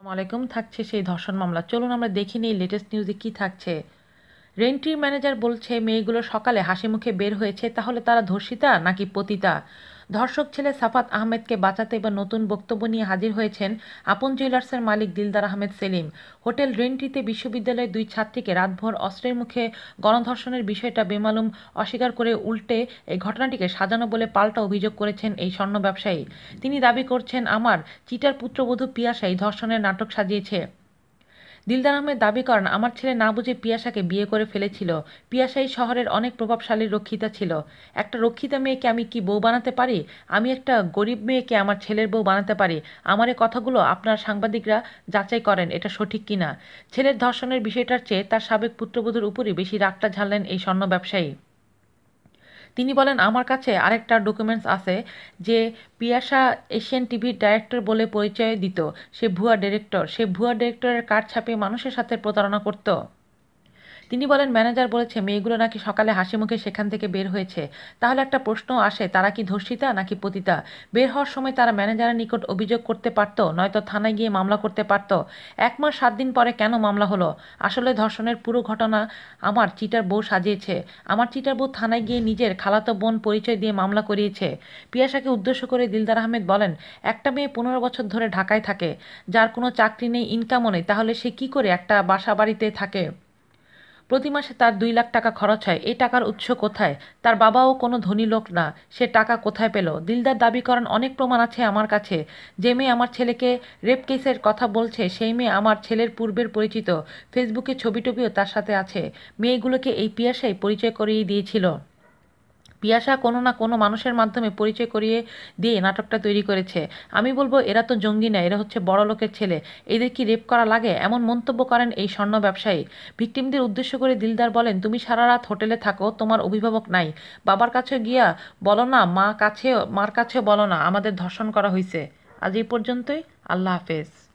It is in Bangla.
আলাইকুম, থাকছে সেই ধর্ষণ মামলা। চলুন আমরা দেখি নেই লেটেস্ট নিউজে কি থাকছে। রেন্ট্রি ম্যানেজার বলছে, মেয়েগুলো সকালে হাসি মুখে বের হয়েছে, তাহলে তারা ধর্ষিতা নাকি পতিতা? ধর্ষক ছেলে সাফাত আহমেদকে বাঁচাতে এবার নতুন বক্তব্য নিয়ে হাজির হয়েছেন আপন জুয়েলার্সের মালিক দিলদার আহমেদ সেলিম। হোটেল রেন্টিতে বিশ্ববিদ্যালয়ের দুই ছাত্রীকে রাতভর অস্ত্রের মুখে গণধর্ষণের বিষয়টা বেমালুম অস্বীকার করে উল্টে এই ঘটনাটিকে সাজানো বলে পাল্টা অভিযোগ করেছেন এই স্বর্ণ ব্যবসায়ী। তিনি দাবি করছেন, আমার চিটার পুত্রবধূ পিয়াসাই ধর্ষণের নাটক সাজিয়েছে। দিলদার আহমেদ দাবি করেন, আমার ছেলে না বুঝে পিয়াসাকে বিয়ে করে ফেলেছিল। পিয়াসাই শহরের অনেক প্রভাবশালী রক্ষিতা ছিল। একটা রক্ষিতা মেয়েকে আমি কি বউ বানাতে পারি? আমি একটা গরিব মেয়েকে আমার ছেলের বউ বানাতে পারি? আমার এ কথাগুলো আপনার সাংবাদিকরা যাচাই করেন, এটা সঠিক কিনা? ছেলের ধর্ষণের বিষয়টার চেয়ে তার সাবেক পুত্রবধূর উপরই বেশি রাগটা ঝাড়লেন এই স্বর্ণ ব্যবসায়ী। তিনি বলেন, আমার কাছে আরেকটা ডকুমেন্টস আছে যে পিয়াসা এশিয়ান টিভির ডাইরেক্টর বলে পরিচয় দিত। সে ভুয়া ডিরেক্টর সে ভুয়া ডিরেক্টরের কার্ড ছাপিয়ে মানুষের সাথে প্রতারণা করত। তিনি বলেন, ম্যানেজার বলেছে, মেয়েগুলো নাকি সকালে হাসি মুখে সেখান থেকে বের হয়েছে। তাহলে একটা প্রশ্ন আসে, তারা কি ধর্ষিতা নাকি পতিতা? বের হওয়ার সময় তারা ম্যানেজারের নিকট অভিযোগ করতে পারত, নয়তো থানায় গিয়ে মামলা করতে পারত। এক মাস, সাত দিন পরে কেন মামলা হলো? আসলে ধর্ষণের পুরো ঘটনা আমার চিটার বউ সাজিয়েছে। আমার চিটার বউ থানায় গিয়ে নিজের খালাতো বোন পরিচয় দিয়ে মামলা করিয়েছে। পিয়াসাকে উদ্দেশ্য করে দিলদার আহমেদ বলেন, একটা মেয়ে পনেরো বছর ধরে ঢাকায় থাকে, যার কোনো চাকরি নেই ইনকামও নেই, তাহলে সে কি করে একটা বাসা বাড়িতে থাকে? প্রতি মাসে তার দুই লাখ টাকা খরচ হয়। এই টাকার উৎস কোথায়? তার বাবাও কোনো ধনী লোক না। সে টাকা কোথায় পেল? দিলদার দাবি করেন অনেক প্রমাণ আছে আমার কাছে। যে মেয়ে আমার ছেলেকে রেপ কেসের কথা বলছে, সেই মেয়ে আমার ছেলের পূর্বের পরিচিত। ফেসবুকে ছবি টবিও তার সাথে আছে। মেয়েগুলোকে এই পিয়াসায় পরিচয় করিয়ে দিয়েছিল। পিয়াসা কোনো না কোনো মানুষের মাধ্যমে পরিচয় করিয়ে দিয়ে নাটকটা তৈরি করেছে। আমি বলব, এরা তো জঙ্গি না এরা হচ্ছে বড় লোকের ছেলে। এদের কি রেপ করা লাগে? এমন মন্তব্য করেন এই স্বর্ণ ব্যবসায়ী। ভিকটিমদের উদ্দেশ্য করে দিলদার বলেন, তুমি সারা রাত হোটেলে থাকো, তোমার অভিভাবক নাই। বাবার কাছে গিয়া বলো না, মা কাছে, মার কাছে বলো না, আমাদের ধর্ষণ করা হয়েছে আজ এই পর্যন্তই। আল্লাহ হাফেজ।